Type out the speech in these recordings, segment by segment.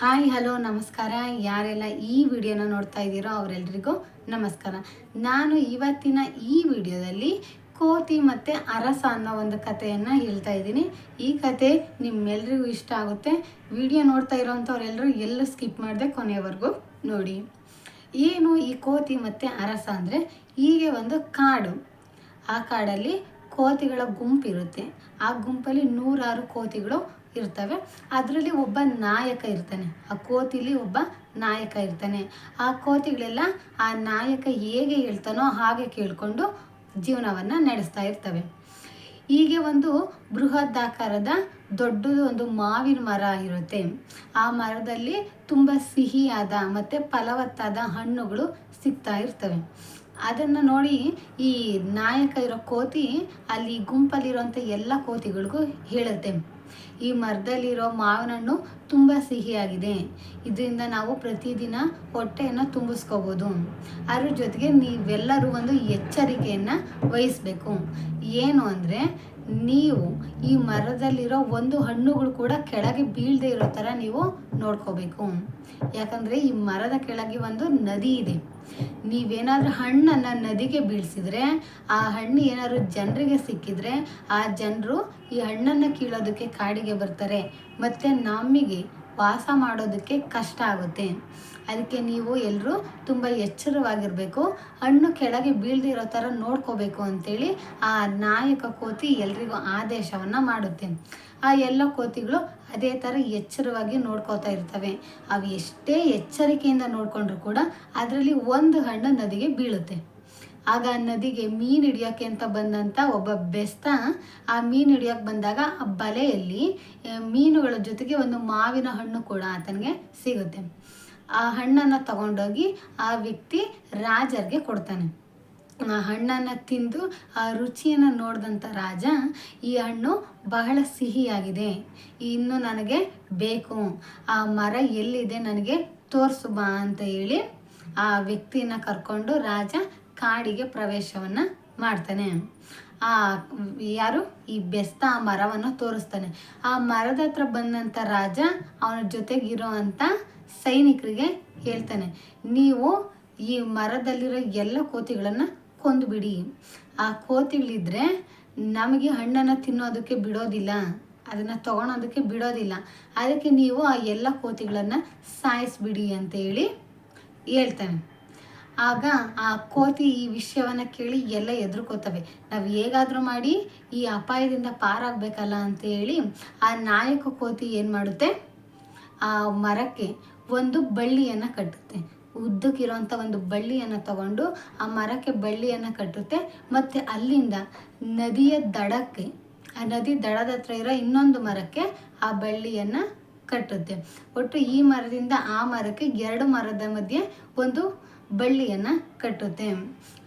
Hi, hello, ನಮಸ್ಕಾರ. ಯಾರೆಲ್ಲ ಈ ವಿಡಿಯೋನ ನೋಡ್ತಾ ಇದ್ದೀರೋ ಅವರೆಲ್ಲರಿಗೂ ನಮಸ್ಕಾರ. ನಾನು ಇವತ್ತಿನ ಈ ವಿಡಿಯೋದಲ್ಲಿ ಕೋತಿ ಮತ್ತು ಅರಸ ಅನ್ನೋ ಒಂದು ಕಥೆಯನ್ನು ಹೇಳ್ತಾ ಇದ್ದೀನಿ. ಈ ಕತೆ ನಿಮ್ಮೆಲ್ರಿಗೂ ಇಷ್ಟ ಆಗುತ್ತೆ. ವಿಡಿಯೋ ನೋಡ್ತಾ ಇರೋವಂಥವ್ರೆಲ್ಲರೂ ಎಲ್ಲೂ ಸ್ಕಿಪ್ ಮಾಡಿದೆ ಕೊನೆಯವರೆಗೂ ನೋಡಿ. ಏನು ಈ ಕೋತಿ ಮತ್ತು ಅರಸ ಅಂದರೆ? ಹೀಗೆ ಒಂದು ಕಾಡು. ಆ ಕಾಡಲ್ಲಿ ಕೋತಿಗಳ ಗುಂಪಿರುತ್ತೆ. ಆ ಗುಂಪಲ್ಲಿ ನೂರಾರು ಕೋತಿಗಳು ಇರ್ತವೆ. ಅದರಲ್ಲಿ ಒಬ್ಬ ನಾಯಕ ಇರ್ತಾನೆ. ಆ ಕೋತಿಲಿ ಒಬ್ಬ ನಾಯಕ ಇರ್ತಾನೆ. ಆ ಕೋತಿಗಳೆಲ್ಲ ಆ ನಾಯಕ ಹೇಗೆ ಹೇಳ್ತಾನೋ ಹಾಗೆ ಕೇಳಿಕೊಂಡು ಜೀವನವನ್ನು ನಡೆಸ್ತಾ ಇರ್ತವೆ. ಹೀಗೆ ಒಂದು ಬೃಹದಾಕಾರದ ದೊಡ್ಡದು ಒಂದು ಮಾವಿನ ಮರ ಇರುತ್ತೆ. ಆ ಮರದಲ್ಲಿ ತುಂಬ ಸಿಹಿಯಾದ ಮತ್ತು ಫಲವತ್ತಾದ ಹಣ್ಣುಗಳು ಸಿಗ್ತಾ ಇರ್ತವೆ. ಅದನ್ನು ನೋಡಿ ಈ ನಾಯಕ ಇರೋ ಕೋತಿ ಅಲ್ಲಿ ಗುಂಪಲ್ಲಿರುವಂಥ ಎಲ್ಲ ಕೋತಿಗಳಿಗೂ ಹೇಳುತ್ತೆ. ಈ ಮರದಲ್ಲಿರೋ ಮಾವಿನ ಹಣ್ಣು ತುಂಬ ಸಿಹಿಯಾಗಿದೆ. ಇದರಿಂದ ನಾವು ಪ್ರತಿದಿನ ಹೊಟ್ಟೆಯನ್ನು ತುಂಬಿಸ್ಕೋಬೋದು. ಅದ್ರ ಜೊತೆಗೆ ನೀವೆಲ್ಲರೂ ಒಂದು ಎಚ್ಚರಿಕೆಯನ್ನು ವಹಿಸಬೇಕು. ಏನು ಅಂದರೆ ನೀವು ಈ ಮರದಲ್ಲಿರೋ ಒಂದು ಹಣ್ಣುಗಳು ಕೂಡ ಕೆಳಗೆ ಬೀಳದೆ ಇರೋ ಥರ ನೀವು ನೋಡ್ಕೋಬೇಕು. ಯಾಕಂದರೆ ಈ ಮರದ ಕೆಳಗೆ ಒಂದು ನದಿ ಇದೆ. ನೀವೇನಾದ್ರೂ ಹಣ್ಣನ್ನು ನದಿಗೆ ಬೀಳಿಸಿದ್ರೆ, ಆ ಹಣ್ಣು ಏನಾದರೂ ಜನರಿಗೆ ಸಿಕ್ಕಿದ್ರೆ, ಆ ಜನರು ಈ ಹಣ್ಣನ್ನು ಕೀಳೋದಕ್ಕೆ ಕಾಡಿಗೆ ಬರ್ತಾರೆ. ಮತ್ತು ನಮಗೆ ವಾಸ ಮಾಡೋದಕ್ಕೆ ಕಷ್ಟ ಆಗುತ್ತೆ. ಅದಕ್ಕೆ ನೀವು ಎಲ್ಲರೂ ತುಂಬ ಎಚ್ಚರವಾಗಿರಬೇಕು. ಹಣ್ಣು ಕೆಳಗೆ ಬೀಳ್ದಿರೋ ಥರ ನೋಡ್ಕೋಬೇಕು ಅಂತೇಳಿ ಆ ನಾಯಕ ಕೋತಿ ಎಲ್ರಿಗೂ ಆದೇಶವನ್ನು ಮಾಡುತ್ತೆ. ಆ ಎಲ್ಲ ಕೋತಿಗಳು ಅದೇ ಥರ ಎಚ್ಚರವಾಗಿ ನೋಡ್ಕೋತಾ ಇರ್ತವೆ. ಅವು ಎಷ್ಟೇ ಎಚ್ಚರಿಕೆಯಿಂದ ನೋಡಿಕೊಂಡ್ರು ಕೂಡ ಅದರಲ್ಲಿ ಒಂದು ಹಣ್ಣು ನದಿಗೆ ಬೀಳುತ್ತೆ. ಆಗ ನದಿಗೆ ಮೀನು ಹಿಡಿಯೋಕ್ಕೆ ಅಂತ ಬಂದಂಥ ಒಬ್ಬ ಬೆಸ್ತ ಆ ಮೀನು ಹಿಡಿಯೋಕ್ಕೆ ಬಂದಾಗ ಆ ಬಲೆಯಲ್ಲಿ ಮೀನುಗಳ ಜೊತೆಗೆ ಒಂದು ಮಾವಿನ ಹಣ್ಣು ಕೂಡ ಆತನಿಗೆ ಸಿಗುತ್ತೆ. ಆ ಹಣ್ಣನ್ನು ತಗೊಂಡೋಗಿ ಆ ವ್ಯಕ್ತಿ ರಾಜರಿಗೆ ಕೊಡ್ತಾನೆ. ಆ ಹಣ್ಣನ್ನು ತಿಂದು ಆ ರುಚಿಯನ್ನು ನೋಡಿದಂಥ ರಾಜ, ಈ ಹಣ್ಣು ಬಹಳ ಸಿಹಿಯಾಗಿದೆ. ಇನ್ನು ನನಗೆ ಬೇಕು. ಆ ಮರ ಎಲ್ಲಿದೆ ನನಗೆ ತೋರಿಸು ಬಾ ಅಂತ ಹೇಳಿ ಆ ವ್ಯಕ್ತಿನ ಕರ್ಕೊಂಡು ರಾಜ ಕಾಡಿಗೆ ಪ್ರವೇಶವನ್ನು ಮಾಡ್ತಾನೆ. ಆ, ಯಾರು? ಈ ಬೆಸ್ತ, ಆ ಮರವನ್ನು ತೋರಿಸ್ತಾನೆ. ಆ ಮರದ ಹತ್ರ ಬಂದಂಥ ರಾಜ ಅವನ ಜೊತೆಗಿರೋ ಅಂಥ ಸೈನಿಕರಿಗೆ ಹೇಳ್ತಾನೆ. ನೀವು ಈ ಮರದಲ್ಲಿರೋ ಎಲ್ಲ ಕೋತಿಗಳನ್ನು ಕೊಂದುಬಿಡಿ. ಆ ಕೋತಿಗಳಿದ್ರೆ ನಮಗೆ ಹಣ್ಣನ್ನು ತಿನ್ನೋದಕ್ಕೆ ಬಿಡೋದಿಲ್ಲ. ಅದನ್ನು ತಗೊಳೋದಕ್ಕೆ ಬಿಡೋದಿಲ್ಲ. ಅದಕ್ಕೆ ನೀವು ಆ ಎಲ್ಲ ಕೋತಿಗಳನ್ನು ಸಾಯಿಸ್ಬಿಡಿ ಅಂತ ಹೇಳಿ ಹೇಳ್ತಾನೆ. ಆಗ ಆ ಕೋತಿ ಈ ವಿಷಯವನ್ನು ಕೇಳಿ ಎಲ್ಲ ಎದುರ್ಕೋತವೆ ನಾವು ಹೇಗಾದರೂ ಮಾಡಿ ಈ ಅಪಾಯದಿಂದ ಪಾರಾಗಬೇಕಲ್ಲ ಅಂತ ಹೇಳಿ ಆ ನಾಯಕ ಕೋತಿ ಏನು ಮಾಡುತ್ತೆ? ಆ ಮರಕ್ಕೆ ಒಂದು ಬಳ್ಳಿಯನ್ನು ಕಟ್ಟುತ್ತೆ. ಉದ್ದಕ್ಕಿರೋಂಥ ಒಂದು ಬಳ್ಳಿಯನ್ನು ತಗೊಂಡು ಆ ಮರಕ್ಕೆ ಬಳ್ಳಿಯನ್ನು ಕಟ್ಟುತ್ತೆ. ಮತ್ತು ಅಲ್ಲಿಂದ ನದಿಯ ದಡಕ್ಕೆ, ಆ ನದಿ ದಡದ ಹತ್ರ ಇರೋ ಇನ್ನೊಂದು ಮರಕ್ಕೆ ಆ ಬಳ್ಳಿಯನ್ನು ಕಟ್ಟುತ್ತೆ. ಒಟ್ಟು ಈ ಮರದಿಂದ ಆ ಮರಕ್ಕೆ ಎರಡು ಮರದ ಮಧ್ಯೆ ಒಂದು ಬಳ್ಳಿಯನ್ನು ಕಟ್ಟುತ್ತೆ.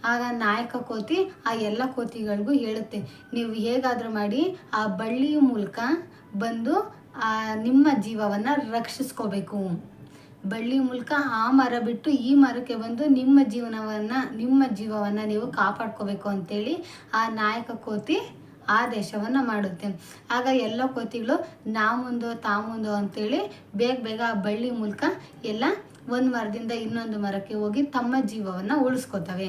ಆಗ ನಾಯಕ ಕೋತಿ ಆ ಎಲ್ಲ ಕೋತಿಗಳಿಗೂ ಹೇಳುತ್ತೆ, ನೀವು ಹೇಗಾದರೂ ಮಾಡಿ ಆ ಬಳ್ಳಿಯ ಮೂಲಕ ಬಂದು ಆ ನಿಮ್ಮ ಜೀವವನ್ನು ರಕ್ಷಿಸ್ಕೋಬೇಕು. ಬಳ್ಳಿ ಮೂಲಕ ಆ ಮರ ಬಿಟ್ಟು ಈ ಮರಕ್ಕೆ ಬಂದು ನಿಮ್ಮ ಜೀವನವನ್ನು, ನಿಮ್ಮ ಜೀವವನ್ನು ನೀವು ಕಾಪಾಡ್ಕೋಬೇಕು ಅಂತೇಳಿ ಆ ನಾಯಕ ಕೋತಿ ಆದೇಶವನ್ನು ಮಾಡುತ್ತೆ. ಆಗ ಎಲ್ಲ ಕೋತಿಗಳು ನಾ ಮುಂದೋ ತಾ ಮುಂದೋ ಅಂತೇಳಿ ಬೇಗ ಬೇಗ ಆ ಬಳ್ಳಿ ಮೂಲಕ ಎಲ್ಲ ಒಂದು ಮರದಿಂದ ಇನ್ನೊಂದು ಮರಕ್ಕೆ ಹೋಗಿ ತಮ್ಮ ಜೀವವನ್ನು ಉಳಿಸ್ಕೋತವೆ.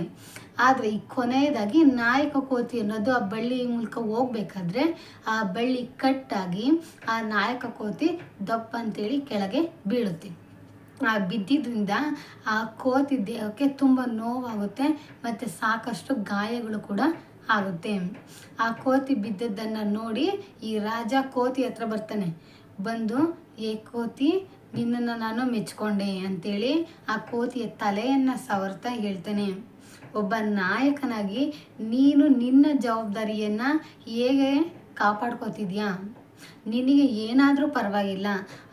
ಆದರೆ ಈ ಕೊನೆಯದಾಗಿ ನಾಯಕ ಕೋತಿ ಅನ್ನೋದು ಆ ಬಳ್ಳಿ ಮೂಲಕ ಹೋಗ್ಬೇಕಾದ್ರೆ ಆ ಬಳ್ಳಿ ಕಟ್ಟಾಗಿ ಆ ನಾಯಕ ಕೋತಿ ದಪ್ಪ ಅಂತೇಳಿ ಕೆಳಗೆ ಬೀಳುತ್ತೆ. ಆ ಬಿದ್ದಿದ್ದರಿಂದ ಆ ಕೋತಿ ದೇಹಕ್ಕೆ ತುಂಬ ನೋವಾಗುತ್ತೆ, ಮತ್ತು ಸಾಕಷ್ಟು ಗಾಯಗಳು ಕೂಡ ಆಗುತ್ತೆ. ಆ ಕೋತಿ ಬಿದ್ದದ್ದನ್ನು ನೋಡಿ ಈ ರಾಜ ಕೋತಿ ಹತ್ರ ಬರ್ತಾನೆ. ಬಂದು, ಏ ಕೋತಿ, ನಿನ್ನನ್ನು ನಾನು ಮೆಚ್ಕೊಂಡೆ ಅಂತೇಳಿ ಆ ಕೋತಿಯ ತಲೆಯನ್ನು ಸವರ್ತಾ ಹೇಳ್ತಾನೆ. ಒಬ್ಬ ನಾಯಕನಾಗಿ, ನೀನು ನಿನ್ನ ಜವಾಬ್ದಾರಿಯನ್ನು ಹೇಗೆ ಕಾಪಾಡ್ಕೋತಿದ್ಯಾ? ನಿನಗೆ ಏನಾದರೂ ಪರವಾಗಿಲ್ಲ,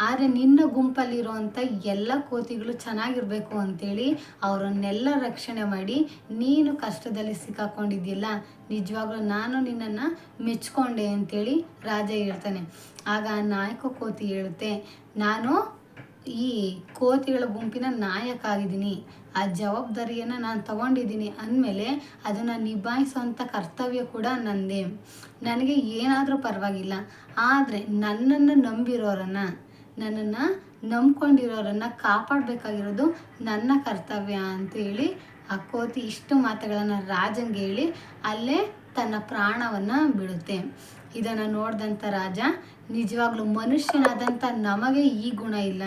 ಆದರೆ ನಿನ್ನ ಗುಂಪಲ್ಲಿರುವಂಥ ಎಲ್ಲ ಕೋತಿಗಳು ಚೆನ್ನಾಗಿರಬೇಕು ಅಂತೇಳಿ ಅವರನ್ನೆಲ್ಲ ರಕ್ಷಣೆ ಮಾಡಿ ನೀನು ಕಷ್ಟದಲ್ಲಿ ಸಿಕ್ಕಾಕೊಂಡಿದ್ದಿಲ್ಲ ನಿಜವಾಗ್ಲೂ ನಾನು ನಿನ್ನನ್ನು ಮೆಚ್ಕೊಂಡೆ ಅಂತೇಳಿ ರಾಜ ಹೇಳ್ತಾನೆ. ಆಗ ನಾಯಕ ಕೋತಿ ಹೇಳುತ್ತೆ, ನಾನು ಈ ಕೋತಿಗಳ ಗುಂಪಿನ ನಾಯಕ ಆಗಿದ್ದೀನಿ ಆ ಜವಾಬ್ದಾರಿಯನ್ನು ನಾನು ತಗೊಂಡಿದ್ದೀನಿ ಅಂದಮೇಲೆ ಅದನ್ನು ನಿಭಾಯಿಸೋವಂಥ ಕರ್ತವ್ಯ ಕೂಡ ನನ್ನದೇ ನನಗೆ ಏನಾದರೂ ಪರವಾಗಿಲ್ಲ, ಆದರೆ ನನ್ನನ್ನು ನಂಬಿರೋರನ್ನು, ನನ್ನನ್ನು ನಂಬ್ಕೊಂಡಿರೋರನ್ನು ಕಾಪಾಡಬೇಕಾಗಿರೋದು ನನ್ನ ಕರ್ತವ್ಯ ಅಂತೇಳಿ ಆ ಕೋತಿ ಇಷ್ಟು ಮಾತುಗಳನ್ನು ರಾಜಂಗೆ ಹೇಳಿ ಅಲ್ಲೇ ತನ್ನ ಪ್ರಾಣವನ್ನು ಬಿಡುತ್ತೆ. ಇದನ್ನು ನೋಡಿದಂಥ ರಾಜ, ನಿಜವಾಗ್ಲೂ ಮನುಷ್ಯನಾದಂಥ ನಮಗೆ ಈ ಗುಣ ಇಲ್ಲ.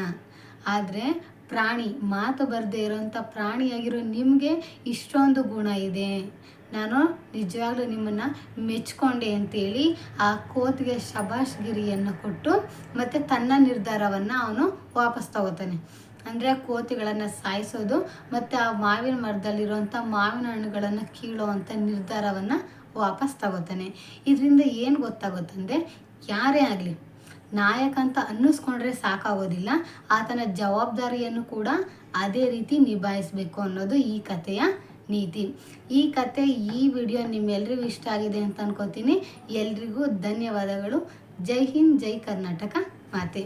ಆದರೆ ಪ್ರಾಣಿ, ಮಾತು ಬರದೇ ಇರೋಂಥ ಪ್ರಾಣಿಯಾಗಿರೋ ನಿಮಗೆ ಇಷ್ಟೊಂದು ಗುಣ ಇದೆ. ನಾನು ನಿಜವಾಗ್ಲೂ ನಿಮ್ಮನ್ನು ಮೆಚ್ಕೊಂಡೆ ಅಂತೇಳಿ ಆ ಕೋತಿಗೆ ಶಬಾಷ್ಗಿರಿಯನ್ನು ಕೊಟ್ಟು ಮತ್ತು ತನ್ನ ನಿರ್ಧಾರವನ್ನು ಅವನು ವಾಪಸ್ ತಗೋತಾನೆ. ಅಂದರೆ ಆ ಕೋತಿಗಳನ್ನು ಸಾಯಿಸೋದು ಮತ್ತು ಆ ಮಾವಿನ ಮರದಲ್ಲಿರುವಂಥ ಮಾವಿನ ಹಣ್ಣುಗಳನ್ನು ಕೀಳೋವಂಥ ನಿರ್ಧಾರವನ್ನು ವಾಪಸ್ ತಗೋತಾನೆ. ಇದರಿಂದ ಏನು ಗೊತ್ತಾಗುತ್ತಂದರೆ ಯಾರೇ ಆಗಲಿ, ನಾಯಕ ಅಂತ ಅನ್ನಿಸ್ಕೊಂಡ್ರೆ ಸಾಕಾಗೋದಿಲ್ಲ. ಆತನ ಜವಾಬ್ದಾರಿಯನ್ನು ಕೂಡ ಅದೇ ರೀತಿ ನಿಭಾಯಿಸಬೇಕು ಅನ್ನೋದು ಈ ಕಥೆಯ ನೀತಿ. ಈ ಕತೆ ಈ ವಿಡಿಯೋ ನಿಮ್ಮೆಲ್ರಿಗೂ ಇಷ್ಟ ಆಗಿದೆ ಅಂತ ಅನ್ಕೋತೀನಿ. ಎಲ್ರಿಗೂ ಧನ್ಯವಾದಗಳು. ಜೈ ಹಿಂದ್, ಜೈ ಕರ್ನಾಟಕ. ಮಾತೆ.